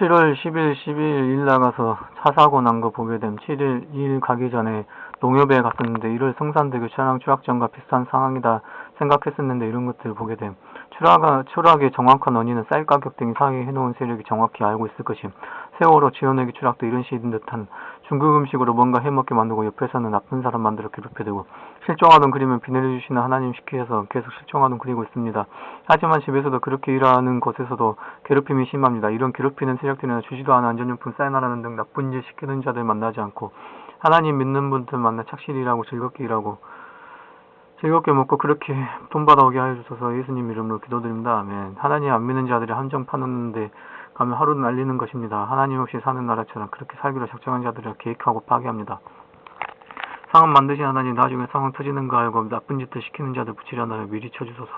7월 10일, 11일 일 나가서 차 사고 난 거 보게 됨. 7일 일 가기 전에 농협에 갔었는데 이를 성산대교 차량 추락전과 비슷한 상황이다 생각했었는데 이런 것들을 보게 됨. 추락, 추락의 정확한 원인은 쌀 가격 등이 상회해 놓은 세력이 정확히 알고 있을 것임. 세월호 지원액이 추락도 이런 식인 듯한 중국 음식으로 뭔가 해먹게 만들고 옆에서는 나쁜 사람 만들어 괴롭혀대고 실종하던 그림을 비 내려주시는 하나님 시키셔서 계속 실종하던 그리고 있습니다. 하지만 집에서도 그렇게 일하는 곳에서도 괴롭힘이 심합니다. 이런 괴롭히는 세력들은 주지도 않은 안전용품 사인하라는 등 나쁜 짓 시키는 자들 만나지 않고 하나님 믿는 분들 만나 착실히 일하고 즐겁게 일하고 즐겁게 먹고 그렇게 돈 받아오게 하여 주셔서 예수님 이름으로 기도드립니다. 아멘. 하나님 안 믿는 자들이 함정 파놓는데 가면 하루 날리는 것입니다. 하나님 없이 사는 나라처럼 그렇게 살기로 작정한 자들을 계획하고 파괴합니다. 상황 만드신 하나님 나중에 상황 터지는 거 알고 나쁜 짓을 시키는 자들 붙이려나요 미리 쳐주소서.